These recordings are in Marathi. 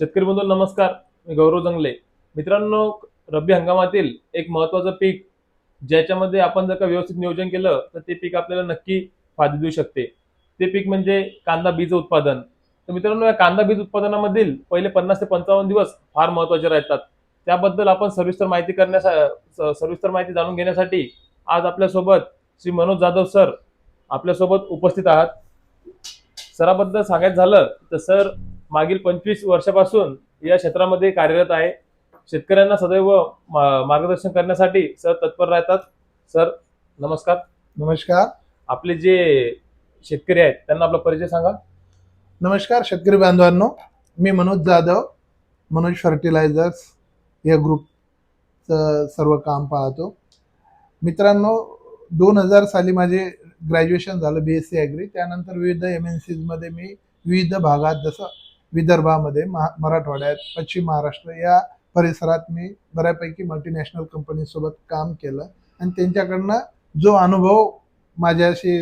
शेतकरी बंधू नमस्कार. मी गौरव जंगले. मित्रांनो रब्बी हंगामातील एक महत्वाचं पीक ज्याच्यामध्ये आपण जर का व्यवस्थित नियोजन केलं तर ते पीक आपल्याला नक्की फायदा देऊ शकते. ते पीक म्हणजे कांदा बीज उत्पादन. तर मित्रांनो या कांदा बीज उत्पादनामधील पहिले पन्नास ते पंचावन्न दिवस फार महत्त्वाचे राहतात. त्याबद्दल आपण सविस्तर माहिती करण्यासाठी सविस्तर माहिती जाणून घेण्यासाठी आज आपल्यासोबत श्री मनोज जाधव सर आपल्यासोबत उपस्थित आहात. सराबद्दल सांगायचं झालं तर सर मागील पंचवीस वर्षापासून या क्षेत्रामध्ये कार्यरत आहे. शेतकऱ्यांना सदैव मार्गदर्शन करण्यासाठी सर तत्पर राहतात. सर नमस्कार. नमस्कार. आपले जे शेतकरी आहेत त्यांना आपला परिचय सांगा. नमस्कार शेतकरी बांधवांनो. मी मनोज जाधव मनोज फर्टिलायझर्स या ग्रुपचं सर्व काम पाहतो. मित्रांनो दोन हजार साली माझे ग्रॅज्युएशन झालं बी एस सी ॲग्री त्यानंतर विविध एम एन सीजमध्ये मी विविध भागात जसं विदर्भामध्ये महा मराठवाड्यात पश्चिम महाराष्ट्र या परिसरात मी बऱ्यापैकी मल्टीनॅशनल कंपनीसोबत काम केलं. आणि त्यांच्याकडनं जो अनुभव माझ्याशी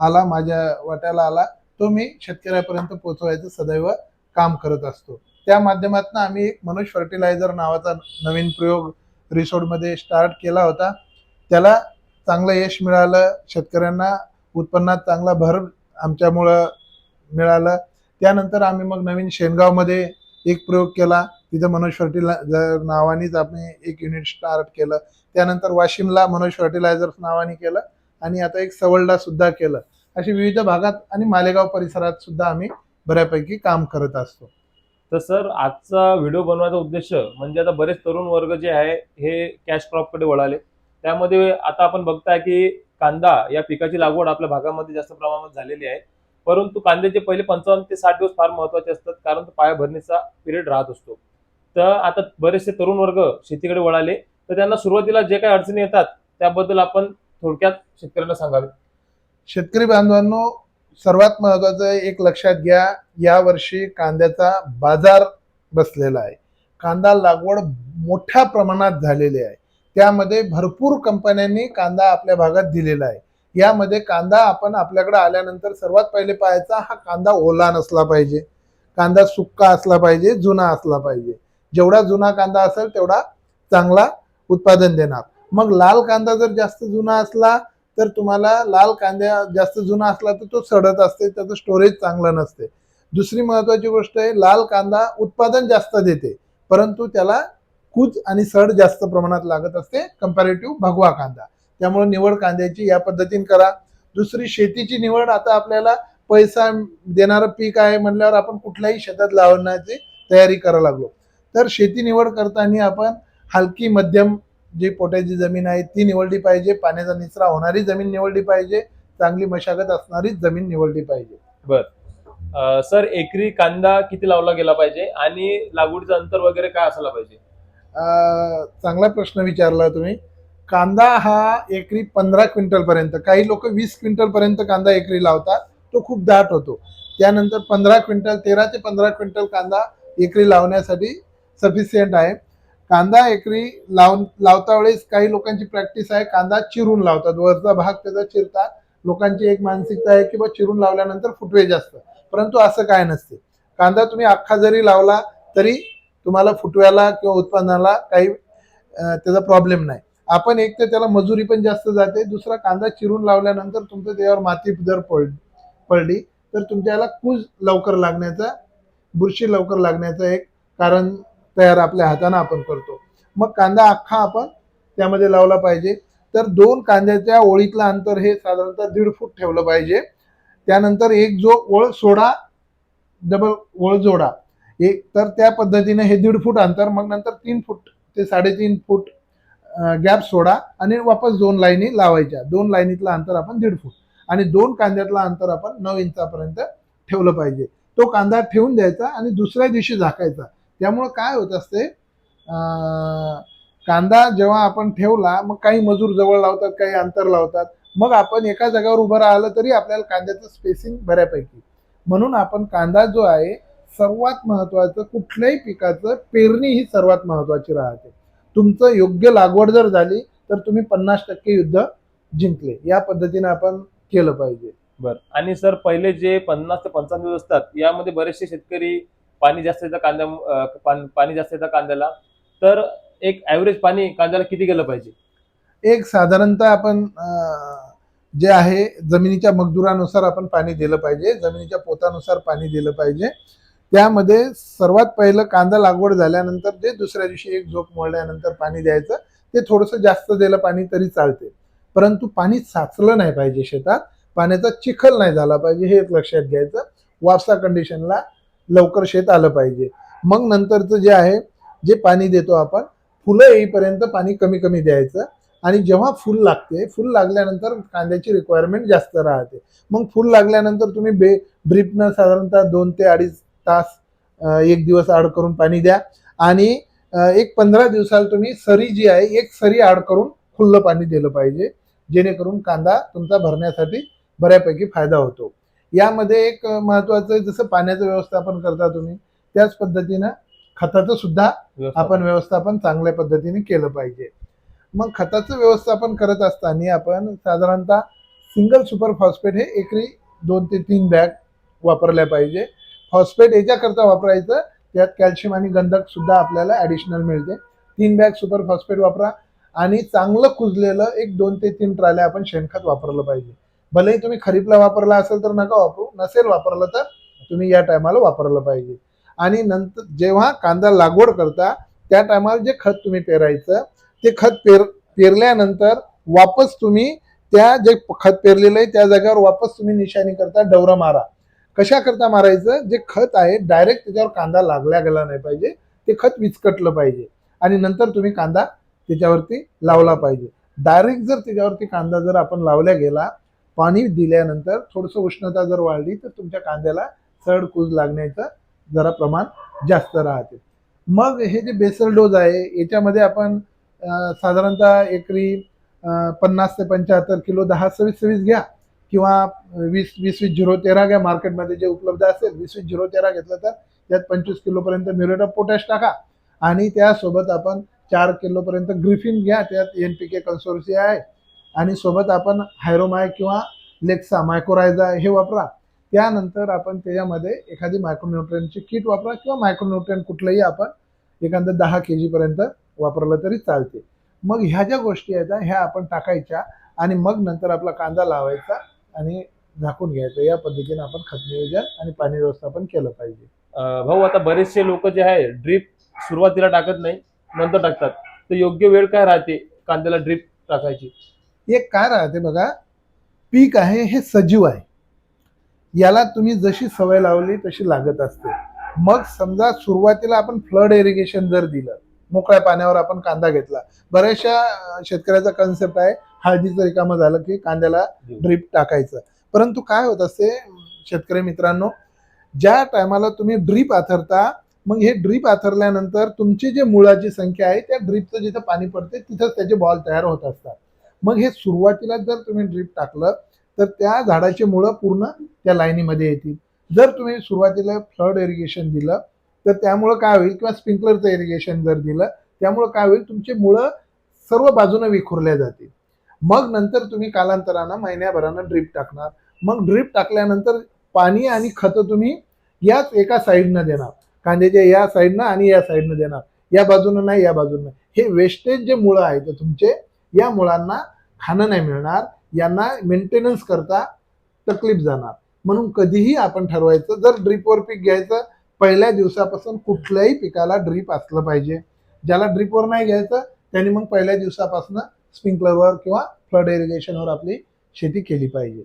आला माझ्या वाट्याला आला तो मी शेतकऱ्यापर्यंत पोहोचवायचं सदैव काम करत असतो. त्या माध्यमातून आम्ही एक मनोज फर्टिलायझर नावाचा नवीन प्रयोग रिसोर्टमध्ये स्टार्ट केला होता. त्याला चांगलं यश मिळालं शेतकऱ्यांना उत्पन्नात चांगला भर आमच्यामुळं मिळालं. त्यानंतर आम्ही मग नवीन शेनगावमध्ये एक प्रयोग केला. तिथं मनोज फर्टिलायझर नावानेच आम्ही एक युनिट स्टार्ट केलं. त्यानंतर वाशिमला मनोज फर्टिलायझर्स नावाने केलं आणि आता एक सवलडा सुद्धा केलं. अशी विविध भागात आणि मालेगाव परिसरात सुद्धा आम्ही बऱ्यापैकी काम करत असतो. तर सर आजचा व्हिडिओ बनवायचा उद्देश म्हणजे आता बरेच तरुण वर्ग जे आहे हे कॅश क्रॉपकडे वळाले. त्यामध्ये आता आपण बघताय की कांदा या पिकाची लागवड आपल्या भागामध्ये जास्त प्रमाणात झालेली आहे. परंतु कांद्याचे पहिले पंचावन्न ते साठ दिवस फार महत्त्वाचे असतात कारण तो पायाभरणीचा पिरियड राहत असतो. तर आता बरेचसे तरुण वर्ग शेतीकडे वळाले तर त्यांना सुरुवातीला जे काही अडचणी येतात त्याबद्दल आपण थोडक्यात शेतकऱ्यांना सांगावे. शेतकरी बांधवांनो सर्वात महत्वाचं एक लक्षात घ्या यावर्षी कांद्याचा बाजार बसलेला आहे. कांदा लागवड मोठ्या प्रमाणात झालेली आहे. त्यामध्ये भरपूर कंपन्यांनी कांदा आपल्या भागात दिलेला आहे. यामध्ये कांदा आपण आपल्याकडे आल्यानंतर सर्वात पहिले पाहायचा हा कांदा ओला नसला पाहिजे. कांदा सुक्का असला पाहिजे जुना असला पाहिजे. जेवढा जुना कांदा असेल तेवढा चांगला उत्पादन देणार. मग लाल कांदा जर जास्त जुना असला तर तुम्हाला लाल कांदा जास्त जुना असला तर तो सडत असते त्याचं स्टोरेज चांगलं नसते. दुसरी महत्वाची गोष्ट आहे लाल कांदा उत्पादन जास्त देते परंतु त्याला कूज आणि सड जास्त प्रमाणात लागत असते कम्पॅरेटिव्ह भगवा कांदा. त्यामुळे निवड कांद्याची या पद्धतीने करा. दुसरी शेतीची निवड आता आपल्याला पैसा देणारं पीक आहे म्हणल्यावर आपण कुठल्याही शेतात लावण्याची तयारी करायला लागलो. तर शेती निवड करताना आपण हलकी मध्यम जी पोट्याची जमीन आहे ती निवडली पाहिजे. पाण्याचा निचरा होणारी जमीन निवडली पाहिजे. चांगली मशागत असणारी जमीन निवडली पाहिजे. अं, सर एकरी कांदा किती लावला गेला पाहिजे? आणि लागवडीचं अंतर वगैरे काय असायला पाहिजे? चांगला प्रश्न विचारला तुम्ही. कांदा हा एकरी पंधरा क्विंटल पर्यंत काही लोक वीस क्विंटल पर्यंत कांदा एकरी लावतात तो खूप दाट होतो. त्यानंतर पंधरा क्विंटल तेरा ते पंधरा क्विंटल कांदा एकरी लावण्यासाठी सफिशियंट आहे. कांदा एकरी लावून लावता वेळेस काही लोकांची प्रॅक्टिस आहे कांदा चिरून लावतात. वरचा भाग त्याचा चिरतात. लोकांची एक मानसिकता आहे की बा चिरून लावल्यानंतर फुटवे जास्त. परंतु असं काय नसते. कांदा तुम्ही अख्खा जरी लावला तरी तुम्हाला फुटव्याला किंवा उत्पादनाला काही त्याचा प्रॉब्लेम नाही. आपण एक तर त्याला मजुरी पण जास्त जाते दुसरा कांदा चिरून लावल्यानंतर तुमचं त्याच्यावर माती जर पड पडली तर तुमच्याला कूज लवकर लागण्याचा बुरशी लवकर लागण्याचं एक कारण तयार आपल्या हाताने आपण करतो. मग कांदा अख्खा आपण त्यामध्ये लावला पाहिजे. तर दोन कांद्याच्या ओळीतलं अंतर हे साधारणतः दीड फूट ठेवलं पाहिजे. त्यानंतर एक जो ओळ सोडा डबल ओळ जोडा. एक तर त्या पद्धतीने हे दीड फूट अंतर मग नंतर तीन फूट ते साडेतीन फूट गॅप सोडा आणि वापस दोन लाईनी लावायच्या. दोन लाईनीतलं अंतर आपण दीड फूट आणि दोन कांद्यातलं अंतर आपण नऊ इंचापर्यंत ठेवलं पाहिजे. तो कांदा ठेवून द्यायचा आणि दुसऱ्या दिवशी झाकायचा. त्यामुळं काय होत असते? कांदा जेव्हा आपण ठेवला मग काही मजूर जवळ लावतात काही अंतर लावतात. मग आपण एका जागेवर उभं राहिलं तरी आपल्याला कांद्याचं स्पेसिंग बऱ्यापैकी. म्हणून आपण कांदा जो आहे सर्वात महत्वाचं कुठल्याही पिकाचं पेरणी ही सर्वात महत्वाची राहते. तुमचं योग्य लागवड जर झाली तर तुम्ही पन्नास टक्के युद्ध जिंकले. या पद्धतीने आपण केलं पाहिजे. बर. आणि सर पहिले जे पन्नास ते पंचावन्न दिवस असतात यामध्ये बरेचसे शेतकरी पाणी जास्त येतं पान- पाणी जास्त येतं कांद्याला. तर एक ऍव्हरेज पाणी कांद्याला किती गेलं पाहिजे? एक साधारणतः आपण जे आहे जमिनीच्या मजदुरानुसार आपण पाणी दिलं पाहिजे. जमिनीच्या पोतानुसार पाणी दिलं पाहिजे. त्यामध्ये सर्वात पहिलं कांदा लागवड झाल्यानंतर जे दुसऱ्या दिवशी एक झोप मोडल्यानंतर पाणी द्यायचं ते थोडंसं जास्त दिलं पाणी तरी चालते. परंतु पाणी साचलं नाही पाहिजे शेतात पाण्याचा चिखल नाही झाला पाहिजे हे लक्षात घ्यायचं. वापसा कंडिशनला लवकर शेत आलं पाहिजे. मग नंतरचं जे आहे जे पाणी देतो आपण फुलं येईपर्यंत पाणी कमी कमी द्यायचं. आणि जेव्हा फुल लागते फुल लागल्यानंतर कांद्याची रिक्वायरमेंट जास्त राहते. मग फुल लागल्यानंतर तुम्ही बे ड्रिपनं साधारणतः दोन ते अडीच तास एक दिवस आड करून पाणी द्या. आणि एक पंधरा दिवसाला तुम्ही सरी जी आहे एक सरी आड करून खुल्लं पाणी दिलं पाहिजे. जेणेकरून कांदा तुमचा भरण्यासाठी बऱ्यापैकी फायदा होतो. यामध्ये एक महत्वाचं जसं पाण्याचं व्यवस्थापन करता तुम्ही त्याच पद्धतीनं खताचं सुद्धा आपण व्यवस्थापन चांगल्या पद्धतीने केलं पाहिजे. मग खताचं व्यवस्थापन करत असताना आपण साधारणतः सिंगल सुपर फॉस्फेट हे एकरी दोन ते तीन बॅग वापरल्या पाहिजे. फॉस्फेट याच्याकरता वापरायचं. त्यात कॅल्शियम आणि गंधक सुद्धा आपल्याला ॲडिशनल मिळते. तीन बॅग सुपर फॉस्फेट वापरा आणि चांगलं कुजलेलं एक दोन ते तीन ट्राल्या आपण शेणखत वापरलं पाहिजे. भलेही तुम्ही खरीपला वापरला असेल तर नका वापरू नसेल वापरलं तर तुम्ही या टायमाला वापरलं पाहिजे. आणि नंतर जेव्हा कांदा लागवड करता त्या टायमाला जे खत तुम्ही पेरायचं ते खत पेर पेरल्यानंतर वापस तुम्ही त्या जे खत पेरलेलं आहे त्या जागेवर वापस तुम्ही निशाणी करता डवरं मारा. कशाकरता मारायचं? जे खत आहे डायरेक्ट त्याच्यावर कांदा लागला गेला नाही पाहिजे. ते खत विचकटलं पाहिजे. आणि नंतर तुम्ही कांदा त्याच्यावरती लावला पाहिजे. डायरेक्ट जर त्याच्यावरती कांदा जर आपण लावल्या गेला पाणी दिल्यानंतर थोडंसं उष्णता जर वाढली तर तुमच्या कांद्याला चढ कूज लागण्याचं जरा प्रमाण जास्त राहते. मग हे जे बेसल डोज आहे याच्यामध्ये आपण साधारणतः एकरी पन्नास ते पंच्याहत्तर किलो दहा सव्वीस सव्वीस घ्या. किंवा वीस वीस वीस झिरो तेरा घ्या मार्केटमध्ये जे उपलब्ध असेल वीस वीस झिरो तेरा घेतलं तर त्यात पंचवीस किलोपर्यंत म्युरेट ऑफ पोटॅश टाका. आणि त्यासोबत आपण चार किलोपर्यंत ग्रिफिन घ्या त्यात एन पी के कन्सोर्सी आहे. आणि सोबत आपण हायरोमाय किंवा लेक्सा मायक्रोरायझा हे वापरा. त्यानंतर आपण त्याच्यामध्ये एखादी मायक्रोन्युट्रियनची किट वापरा किंवा मायक्रोन्युट्रियन कुठलंही आपण एखादं दहा के जीपर्यंत वापरलं तरी चालते. मग ह्या ज्या गोष्टी आहेत ह्या आपण टाकायच्या आणि मग नंतर आपला कांदा लावायचा. आणि झाकून घ्यायचं. या पद्धतीने आपण खत नियोजन आणि पाणी व्यवस्थापन केलं पाहिजे. भाऊ आता बरेचसे लोक जे आहे ड्रीप सुरुवातीला टाकत नाही नंतर टाकतात. तर योग्य वेळ काय राहते कांद्याला ड्रीप टाकायची? एक काय राहते बघा पीक आहे हे सजीव आहे. याला तुम्ही जशी सवय लावली तशी लागत असते. मग समजा सुरुवातीला आपण फ्लड इरिगेशन जर दिलं मोकळ्या पाण्यावर आपण कांदा घेतला. बऱ्याचशा शेतकऱ्याचा कन्सेप्ट आहे हळदीचं रिकामं झालं की कांद्याला ड्रीप टाकायचं. परंतु काय होत असते शेतकरी मित्रांनो ज्या टायमाला तुम्ही ड्रीप आथरता मग हे ड्रीप आथरल्यानंतर तुमची जे मुळाची संख्या आहे त्या ड्रीपचं जिथं पाणी पडते तिथंच त्याचे बॉल तयार होत असतात. मग हे सुरुवातीला जर तुम्ही ड्रीप टाकलं तर त्या झाडाची मुळं पूर्ण त्या लाईनीमध्ये येतील. जर तुम्ही सुरुवातीला फ्लड इरिगेशन दिलं तर त्यामुळं काय होईल किंवा स्प्रिंकलरचं इरिगेशन जर दिलं त्यामुळं काय होईल तुमची मुळं सर्व बाजूने विखुरल्या जातील. मग नंतर तुम्ही कालांतरानं महिन्याभरानं ड्रीप टाकणार. मग ड्रीप टाकल्यानंतर पाणी आणि खतं तुम्ही याच एका साईडनं देणार. कांद्याच्या या साईडनं आणि या साईडनं देणार. या बाजूनं नाही या बाजूनं नाही. हे वेस्टेज जे मुळं आहेत तुमचे या मुळांना खाणं नाही मिळणार. यांना मेंटेनन्स करता तकलीफ जाणार. म्हणून कधीही आपण ठरवायचं जर ड्रीपवर पीक घ्यायचं पहिल्या दिवसापासून कुठल्याही पिकाला ड्रीप असलं पाहिजे. ज्याला ड्रीपवर नाही घ्यायचं त्यांनी मग पहिल्या दिवसापासून स्प्रिंकलरवर किंवा फ्लड इरिगेशनवर आपली शेती केली पाहिजे.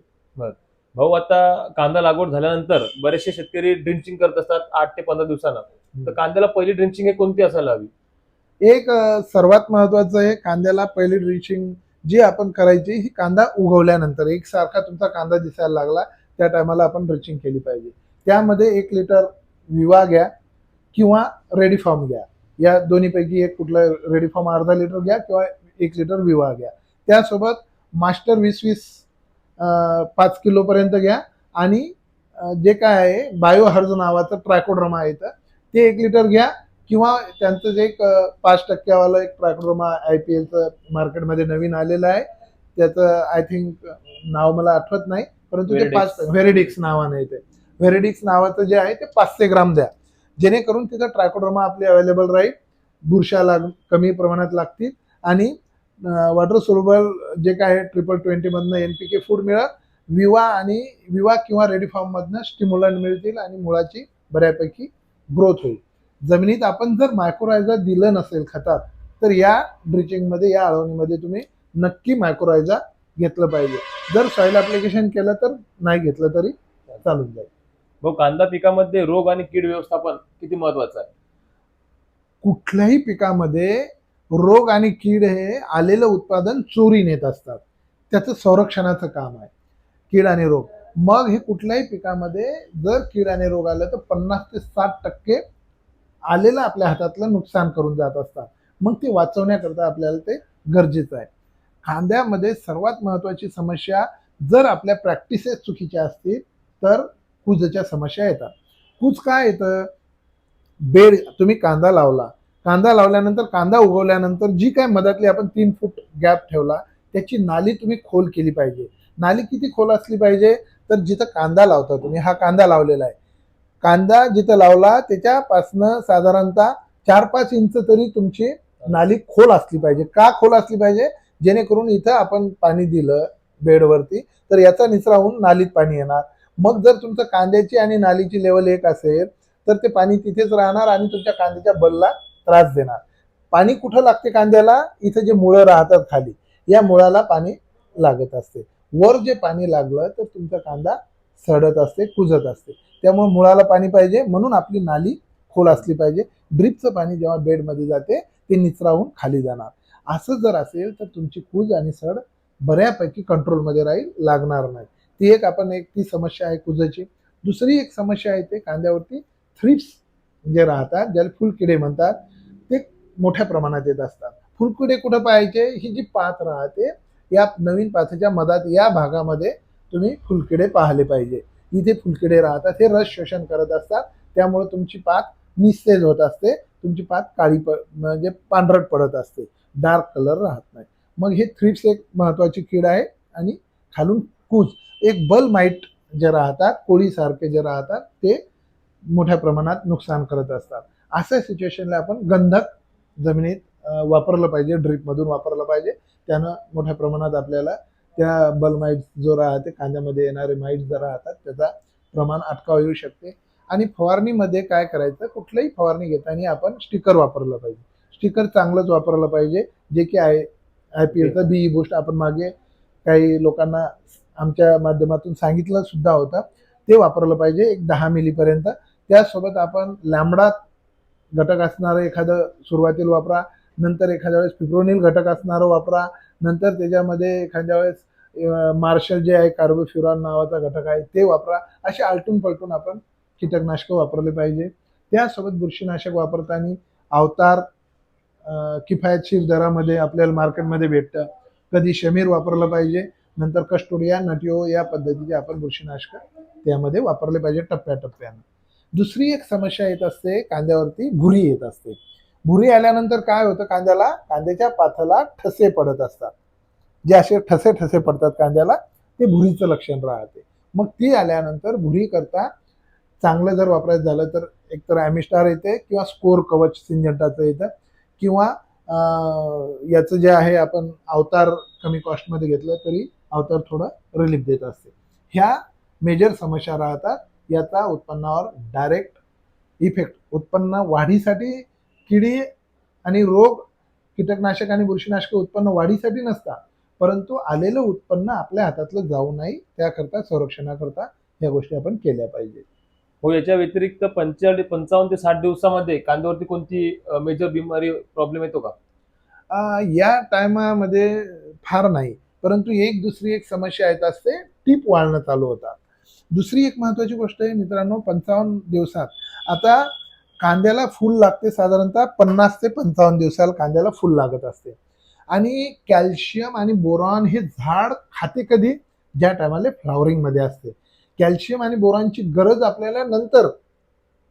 भाऊ आता कांदा लागवड झाल्यानंतर बरेचसे शेतकरी ड्रिंचिंग करत असतात आठ ते पंधरा दिवसानं. तर कांद्याला पहिली ड्रिंचिंग हे कोणती असायला हवी? एक सर्वात महत्वाचं आहे कांद्याला पहिली ड्रिचिंग जी आपण करायची ही कांदा उगवल्यानंतर. एक सारखा तुमचा कांदा दिसायला लागला त्या टायमाला आपण ड्रिचिंग केली पाहिजे. त्यामध्ये एक लिटर विवा घ्या किंवा रेडी फॉर्म घ्या. या दोन्हीपैकी एक कुठलं रेडी फॉर्म अर्धा लिटर घ्या किंवा एक लिटर विवा घ्या. त्यासोबत मास्टर वीस वीस पाच किलोपर्यंत घ्या. आणि जे काय आहे बायोहर्ज नावाचं ट्रायकोड्रमा येतं ते एक लिटर घ्या. किंवा त्यांचं जे एक पाच टक्क्यावालं एक ट्रायकोड्रमा आय पी एलचं मार्केटमध्ये नवीन आलेलं आहे. त्याचं आय थिंक नाव मला आठवत नाही परंतु ते. पाच व्हेरेडिक्स नावाने येते व्हेरेडिक्स नावाचं जे आहे ते पाचशे ग्राम द्या. जेणेकरून तिथं ट्रायकोडर्मा आपली अवेलेबल राहील. बुरशा लाग कमी प्रमाणात लागतील. आणि वॉटर सोलबल जे काय ट्रिपल ट्वेंटीमधनं एन पी के फूड मिळत विवा आणि विवा किंवा रेडी फॉर्ममधनं स्टिम्युलंट मिळतील आणि मुळाची बऱ्यापैकी ग्रोथ होईल. जमिनीत आपण जर मायक्रोरायझा दिलं नसेल खतात तर या ड्रिचिंगमध्ये या आळवणीमध्ये तुम्ही नक्की मायक्रोरायझा घेतलं पाहिजे. जर सॉईल ॲप्लिकेशन केलं तर नाही घेतलं तरी चालून जाईल. भाऊ कांदा पिकामध्ये रोग आणि कीड व्यवस्थापन किती महत्वाचं आहे? कुठल्याही पिकामध्ये रोग आणि कीड हे आलेलं उत्पादन चोरी नेत असतात. त्याचं संरक्षणाचं काम आहे. कीड आणि रोग. मग हे कुठल्याही पिकामध्ये जर कीड आणि रोग आलं तर पन्नास ते साठ टक्के आलेलं आपल्या हातातलं नुकसान करून जात असतात. मग ते वाचवण्याकरता आपल्याला ते गरजेचं आहे. कांद्यामध्ये सर्वात महत्त्वाची समस्या जर आपल्या प्रॅक्टिसेस चुकीच्या असतील तर कुजच्या समस्या येतात. कूज काय येतं? बेड तुम्ही कांदा लावला. कांदा लावल्यानंतर कांदा उगवल्यानंतर जी काय मधातली आपण तीन फूट गॅप ठेवला त्याची नाली तुम्ही खोल केली पाहिजे. नाली किती खोल असली पाहिजे? तर जिथं कांदा लावता तुम्ही हा कांदा लावलेला आहे. कांदा जिथं लावला त्याच्यापासनं साधारणतः चार पाच इंच तरी तुमची नाली खोल असली पाहिजे. का खोल असली पाहिजे? जेणेकरून इथं आपण पाणी दिलं बेडवरती तर याचा निचरा होऊन नालीत पाणी येणार. मग जर तुमचं कांद्याची आणि नालीची लेवल एक असेल तर ते पाणी तिथेच राहणार आणि तुमच्या कांद्याच्या बलला त्रास देणार. पाणी कुठं लागते कांद्याला? इथं जे मुळं राहतात खाली या मुळाला पाणी लागत असते. वर जे पाणी लागलं तर तुमचा कांदा सडत असते कुजत असते. त्यामुळे मुळाला पाणी पाहिजे म्हणून आपली नाली खोल असली पाहिजे. ड्रिपचं पाणी जेव्हा बेडमध्ये जाते ते निचरावून खाली जाणार. असं जर असेल तर तुमची कूज आणि सड बऱ्यापैकी कंट्रोलमध्ये राहील लागणार नाही. ती एक आपण एक ती समस्या आहे कुजाची. दुसरी एक समस्या आहे ते कांद्यावरती थ्रिप्स जे राहतात ज्याला फुलकिडे म्हणतात मोठ्या प्रमाणात येत असतात. फुलकिडे कुठं पाहायचे? ही जी पात राहते या नवीन पाथेच्या मधात या भागामध्ये तुम्ही फुलकिडे पाहिले पाहिजे. इथे फुलकिडे राहतात हे रस शोषण करत असतात. त्यामुळे तुमची पात निस्तेज होत असते. तुमची पात काळी प म्हणजे पांढरट पडत असते. डार्क कलर राहत नाही. मग हे थ्रिप्स एक महत्वाची कीड आहे आणि खालून कूज. एक बल माईट जे राहतात कोळीसारखे जे राहतात ते मोठ्या प्रमाणात नुकसान करत असतात. अशा सिच्युएशनला आपण गंधक जमिनीत वापरलं पाहिजे ड्रीपमधून वापरलं पाहिजे. त्यानं मोठ्या प्रमाणात आपल्याला त्या बल माईट जो राहते कांद्यामध्ये येणारे माईट जर राहतात त्याचा प्रमाण अटकाव येऊ शकते. आणि फवारणीमध्ये काय करायचं कुठल्याही फवारणी घेताना आपण स्टिकर वापरलं पाहिजे. स्टिकर चांगलंच वापरलं पाहिजे जे की आय आय पी एलचं बी बूस्ट आपण मागे काही लोकांना आमच्या माध्यमातून सांगितलं सुद्धा होतं. ते वापरलं पाहिजे एक दहा मिलीपर्यंत. त्यासोबत आपण लॅमडा घटक असणारं एखादं सुरुवातीला वापरा नंतर एखाद्या वेळेस पिप्रोनिल घटक असणारं वापरा नंतर त्याच्यामध्ये एखाद्या वेळेस मार्शल जे आहे कार्बोफ्युरॉन नावाचा घटक आहे ते वापरा. असे आलटून पलटून आपण कीटकनाशकं वापरले पाहिजे. त्यासोबत बुरशीनाशक वापरताना अवतार किफायतशीर दरामध्ये आपल्याला मार्केटमध्ये भेटतं. कधी शमीर वापरलं पाहिजे नंतर कस्टोडिया नटिओ या पद्धतीचे आपण बुरशीनाशक त्यामध्ये वापरले पाहिजे टप्प्याटप्प्यानं. दुसरी एक समस्या येत असते कांद्यावरती भुरी येत असते. भुरी आल्यानंतर काय होतं कांद्याला? कांद्याच्या पाथाला ठसे पडत असतात. जे असे ठसे ठसे पडतात कांद्याला ते भुरीचं लक्षण राहते. मग ती आल्यानंतर भुरी करता चांगलं जर वापरायचं झालं तर एकतर ॲमिस्टार येते किंवा स्कोर कवच सिंजंटाचं येतं किंवा याचं जे आहे आपण अवतार कमी कॉस्टमध्ये घेतलं तरी अवतार थोडं रिलीफ देत असते. ह्या मेजर समस्या राहतात याचा उत्पन्नावर डायरेक्ट इफेक्ट उत्पन्न वाढीसाठी किडी आणि रोग कीटकनाशक आणि बुरशीनाशक उत्पन्न वाढीसाठी नसतात परंतु आलेलं उत्पन्न आपल्या हातातलं जाऊ नये त्याकरता संरक्षणाकरता या गोष्टी आपण केल्या पाहिजे. हो याच्या व्यतिरिक्त पंचेचाळीस पंचावन्न ते साठ दिवसामध्ये कांद्यावरती कोणती मेजर बिमारी प्रॉब्लेम येतो का? अं, या टायमामध्ये फार नाही परंतु एक दुसरी एक समस्या येत असते टीप वाळणं चालू होतात. दुसरी एक महत्वाची गोष्ट आहे मित्रांनो पंचावन्न दिवसात. आता कांद्याला फुल लागते साधारणतः पन्नास ते पंचावन्न दिवसाला कांद्याला फुल लागत असते. आणि कॅल्शियम आणि बोरॉन हे झाड खाते कधी? ज्या टायमाला फ्लॉवरिंगमध्ये असते. कॅल्शियम आणि बोरॉनची गरज आपल्याला नंतर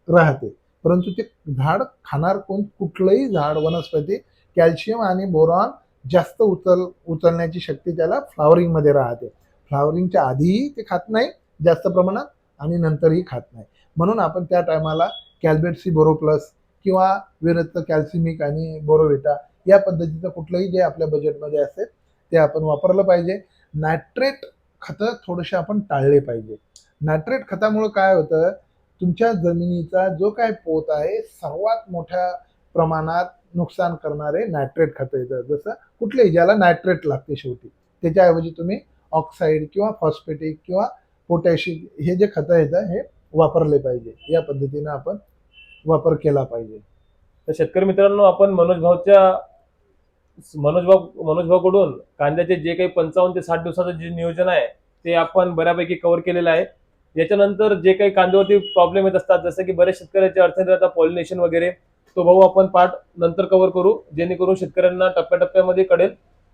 राहते. परंतु ते झाड खाणार कोण? कुठलंही झाड वनस्पती कॅल्शियम आणि बोरॉन जास्त उचल उचलण्याची शक्ती त्याला फ्लॉवरिंगमध्ये राहते. फ्लॉवरिंगच्या आधीही ते खात नाही जास्त प्रमाणात आणि नंतरही खात नाही. म्हणून आपण त्या टायमाला कॅल्बेटसी बोरो प्लस किंवा विरक्त कॅल्सिमिक आणि बोरोविटा या पद्धतीचं कुठलंही जे आपल्या बजेटमध्ये असेल ते आपण वापरलं पाहिजे. नायट्रेट खतं थोडेसे आपण टाळले पाहिजे. नायट्रेट खतामुळं काय होतं? तुमच्या जमिनीचा जो काय पोत आहे सर्वात मोठ्या प्रमाणात नुकसान करणारे नायट्रेट खतं येतं. जसं कुठलेही ज्याला नायट्रेट लागते शेवटी. त्याच्याऐवजी तुम्ही ऑक्साईड किंवा फॉस्फेटिक किंवा पोटॅशियम हे जे खतं येतं हे वापरले पाहिजे. या पद्धतीनं आपण वापर केला पाहिजे. तर शेतकरी मित्रांनो आपण मनोज भाऊच्या मनोज भाऊ मनोज भाऊकडून कांद्याचे जे काही पंचावन्न ते साठ दिवसाचं जे नियोजन आहे ते आपण बऱ्यापैकी कव्हर केलेलं आहे. याच्यानंतर जे काही कांद्यावरती प्रॉब्लेम येत असतात जसं की बऱ्याच शेतकऱ्याचे अडचणी राहतात पॉलिनेशन वगैरे तो भाऊ आपण पार्ट नंतर कव्हर करू जेणेकरून शेतकऱ्यांना टप्प्याटप्प्यामध्ये कळेल.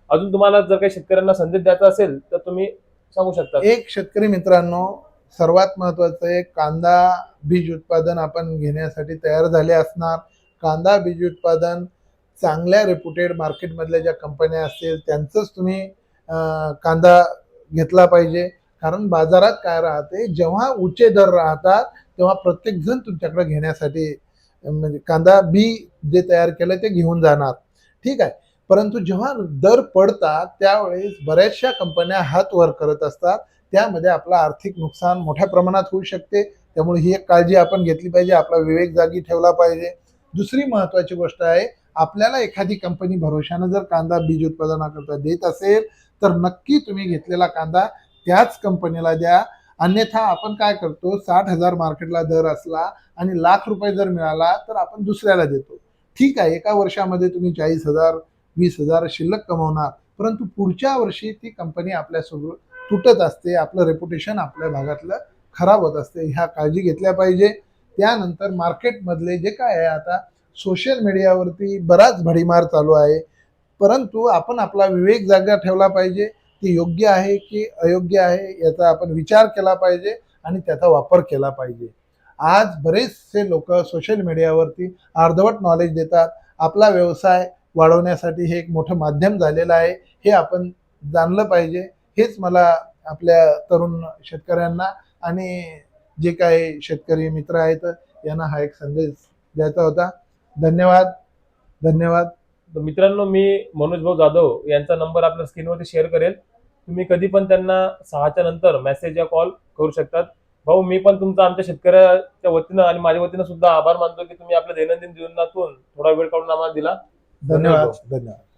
अजून तुम्हाला जर काही शेतकऱ्यांना संदेश द्यायचा असेल तर तुम्ही सांगू शकता एक शेतकरी मित्रांनो सर्वात महत्वाचं आहे कांदा बीज उत्पादन आपण घेण्यासाठी तयार झाले असणार. कांदा बीज उत्पादन चांगल्या रेप्युटेड मार्केटमधल्या ज्या कंपन्या असतील त्यांचंच तुम्ही कांदा घेतला पाहिजे. कारण बाजारात काय राहते जेव्हा उच्चे दर राहतात तेव्हा प्रत्येकजण तुमच्याकडे घेण्यासाठी म्हणजे कांदा बी जे तयार केलं ते घेऊन जाणार. ठीक आहे? परंतु जेव्हा दर पडतात त्यावेळेस बऱ्याचशा कंपन्या हात वर करत असतात. त्यामध्ये आपलं आर्थिक नुकसान मोठ्या प्रमाणात होऊ शकते. त्यामुळे ही एक काळजी आपण घेतली पाहिजे आपला विवेक जागी ठेवला पाहिजे. दुसरी महत्वाची गोष्ट आहे आपल्याला एखादी कंपनी भरोशानं जर कांदा बीज उत्पादनाकरता देत असेल तर नक्की तुम्ही घेतलेला कांदा त्याच कंपनीला द्या. अन्यथा आपण काय करतो साठ हजार मार्केटला दर असला आणि लाख रुपये जर मिळाला तर आपण दुसऱ्याला देतो. ठीक आहे एका वर्षामध्ये तुम्ही चाळीस हजार वीस हजार शिल्लक कमवणार. परंतु पुढच्या वर्षी ती कंपनी आपल्यासोबत तुटत असते आपलं रेप्युटेशन आपल्या भागातलं खराब होत असते. ह्या काळजी घेतल्या पाहिजे. त्यानंतर मार्केटमधले जे काय आहे आता सोशल मीडियावरती बराच भडीमार चालू आहे. परंतु आपण आपला विवेक जागा ठेवला पाहिजे. ते योग्य आहे की अयोग्य आहे याचा आपण विचार केला पाहिजे आणि त्याचा वापर केला पाहिजे. आज बरेचसे लोक सोशल मीडियावरती अर्धवट नॉलेज देतात. आपला व्यवसाय वाढवण्यासाठी हे एक मोठं माध्यम झालेलं आहे. हे आपण जाणलं पाहिजे. हेच मला आपल्या तरुण शेतकऱ्यांना आणि जे काही शेतकरी मित्र आहेत यांना हा एक संदेश द्यायचा होता. धन्यवाद. धन्यवाद. मित्रांनो मी मनोज भाऊ जाधव यांचा नंबर आपल्या स्क्रीनवरती शेअर करेल. तुम्ही कधी पण त्यांना सहाच्या नंतर मेसेज या कॉल करू शकतात. भाऊ मी पण तुमचा आमच्या शेतकऱ्याच्या वतीनं आणि माझ्या वतीनं सुद्धा आभार मानतो की तुम्ही आपल्या दैनंदिन जीवनातून थोडा वेळ काढून आम्हाला दिला. धन्यवाद. धन्यवाद.